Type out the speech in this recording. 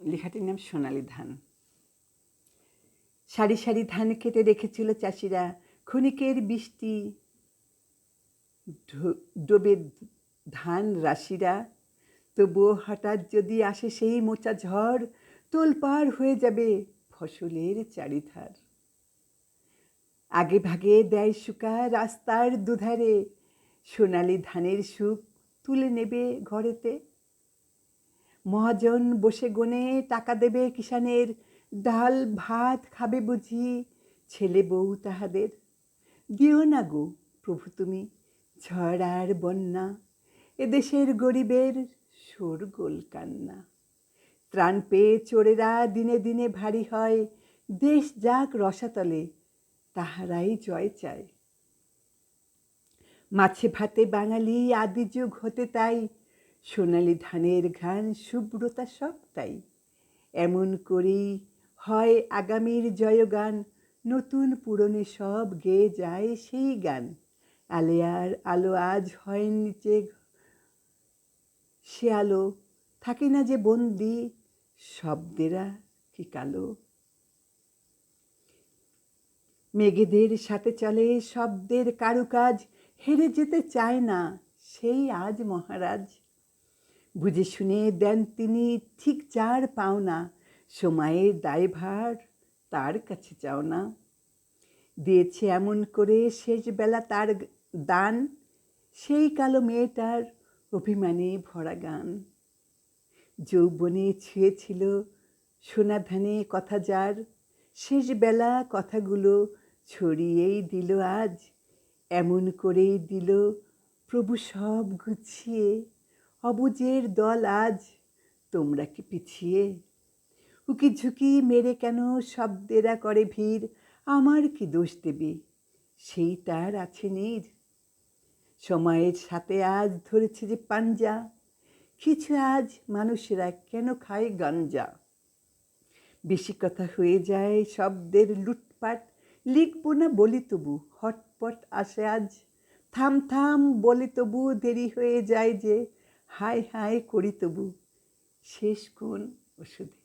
লেখাটির নাম সোনালি ধান। সারি সারি ধান কেটে রেখেছিল চাষিরা। ক্ষণিকের বৃষ্টি ডোবে ধান রাশিরা। তবুও হঠাৎ যদি আসে সেই মোচা ঝড় তোলপাড় হয়ে যাবে ফসলের চারিধার। আগে ভাগে দেয় শুকা রাস্তার দুধারে। সোনালি ধানের সুখ তুলে নেবে ঘরেতে। মহাজন বসে গনে টাকা দেবে কিষানের ডাল ভাত খাবে বুঝি, ছেলে বউ তাহাদের। দিও না গো প্রভু তুমি, ঝড় আর বন্যা, এদেশের গরিবের শোরগোল কান্না। ত্রাণ পেয়ে চোরেরা দিনে দিনে ভারী হয়, দেশ যাক রসাতলে, তাহারাই জয় চায়। মাছে ভাতে বাঙালি আদি যুগ হতে তাই সোনালি ধানের ঘ্রাণ শুভ্রতা সবটাই। এমন করেই হয় আগামীর জয়গান, নতুন পুরনে সব গেয়ে যায় সেই গান। আলেয়ার আলো আজ হয় নিচে, সে আলো থাকে না যে বন্দি, শব্দেরা কি কালো? মেঘেদের সাথে চলে শব্দের কারুকাজ, হেরে যেতে চায় না সেই আজ মহারাজ। বুঝে শুনে দেন তিনি, ঠিক যার পাওনা সময়ের দায়ভার তার কাছে চাও না। দিয়েছে এমন করে শেষ বেলা তার দান, সেই কালো মেয়েটার অভিমানে ভরা গান। যৌবনে ছুঁয়েছিল সোনা ধানে কথা যার, শেষ বেলা কথাগুলো ছড়িয়েই দিল আজ, এমন করেই দিল প্রভু সব গুছিয়ে। অবুজের দল আজ তোমরা কি পিছিয়ে? উকি ঝুঁকি মেরে কেন শব্দেরা করে ভিড়? আমার কি দোষ দেবে? সেই তার আছে নীর। সময়ের সাথে আজ ধরেছে যে পাঞ্জা। কিছু আজ মানুষেরা কেন খায় গাঞ্জা? বেশি কথা হয়ে যায় শব্দের লুটপাট। লিখব না বলি তবু হটপট আসে আজ। থাম থাম বলি তবু দেরি হয়ে যায় যে হায় হায় করি তবু শেষ কোন ওষুধে।